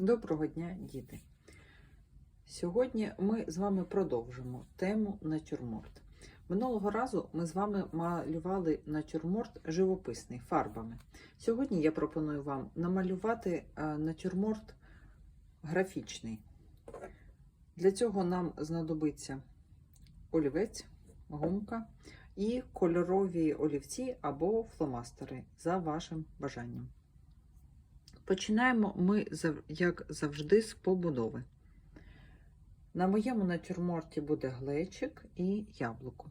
Доброго дня, діти! Сьогодні ми з вами продовжимо тему натюрморт. Минулого разу ми з вами малювали натюрморт живописний фарбами. Сьогодні я пропоную вам намалювати е, натюрморт графічний. Для цього нам знадобиться олівець, гумка і кольорові олівці або фломастери за вашим бажанням. Починаємо ми, як завжди, з побудови. На моєму натюрморті буде глечик і яблуко.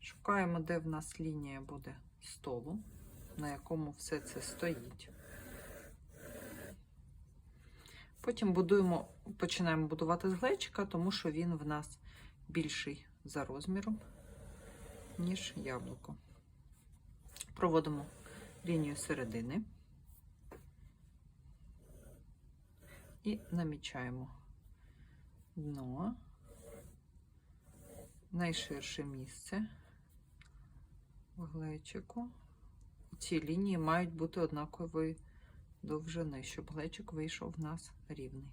Шукаємо, де в нас лінія буде столу, на якому все це стоїть. Потім будуємо, починаємо будувати з глечика, тому що він в нас більший за розміром, ніж яблуко. Проводимо лінію середини і намічаємо дно, найширше місце в глечику. Ці лінії мають бути однакової довжини, щоб глечик вийшов в нас рівний.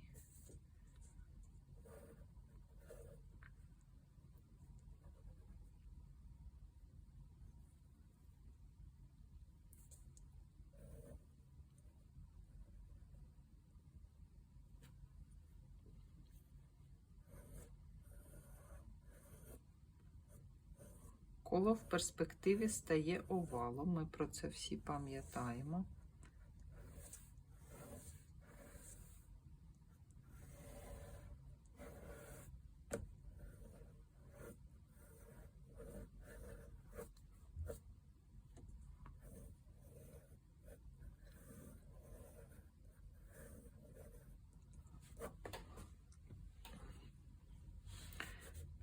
Коло в перспективі стає овалом. Ми про це всі пам'ятаємо.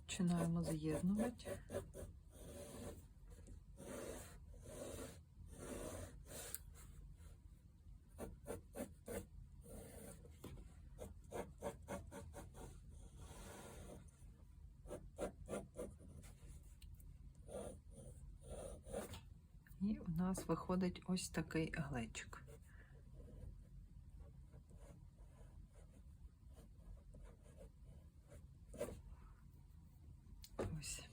Починаємо з'єднувати. І нас виходить ось такий глечик. Ось.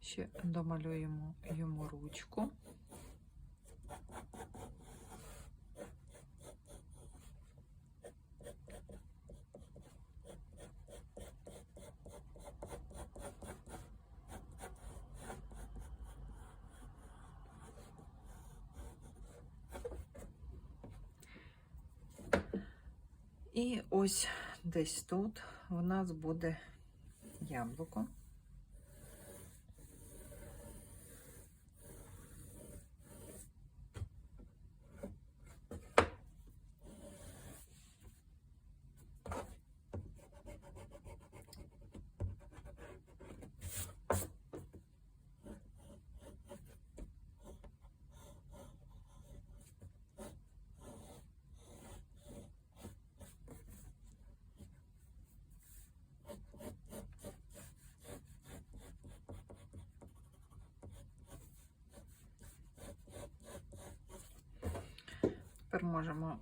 Ще домалюємо йому ручку. І ось десь тут у нас буде яблуко. Тепер можемо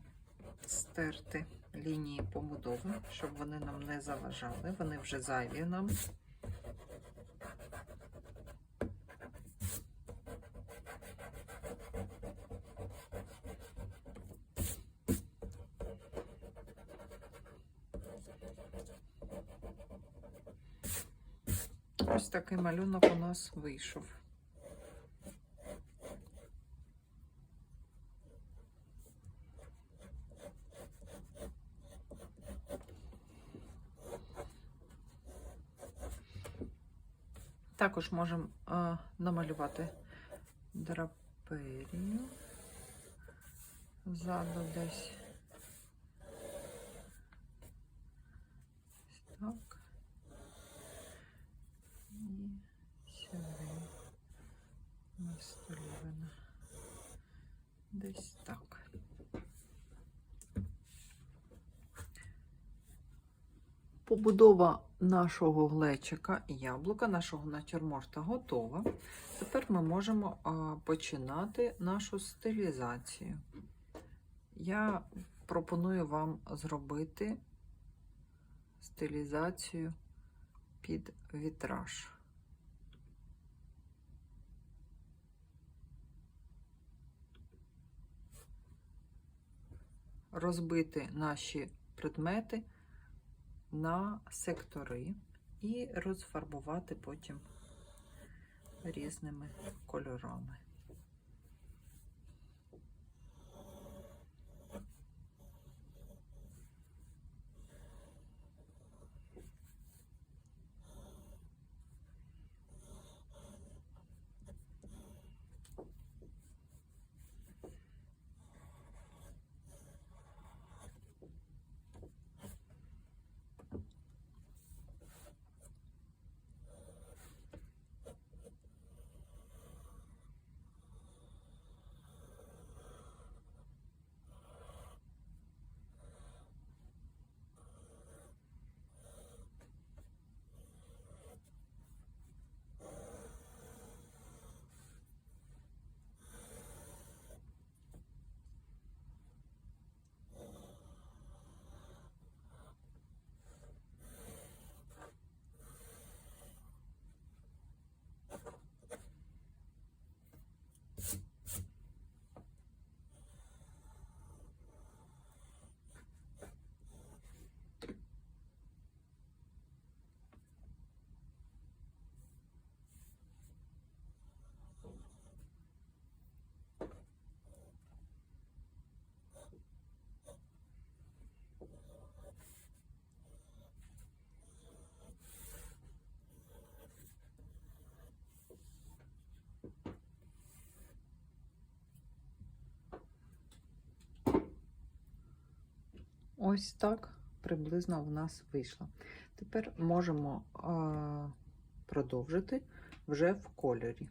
стерти лінії побудови, щоб вони нам не заважали. Вони вже зайві нам. Ось такий малюнок у нас вийшов. Також можемо е, намалювати драперію ззаду десь. Так. І сюди. На столі. Десь так. Побудова нашого глечика яблука, нашого натюрморта готова. Тепер ми можемо починати нашу стилізацію. Я пропоную вам зробити стилізацію під вітраж. Розбити наші предмети на сектори і розфарбувати потім різними кольорами. Ось так приблизно в нас вийшло. Тепер можемо продовжити вже в кольорі.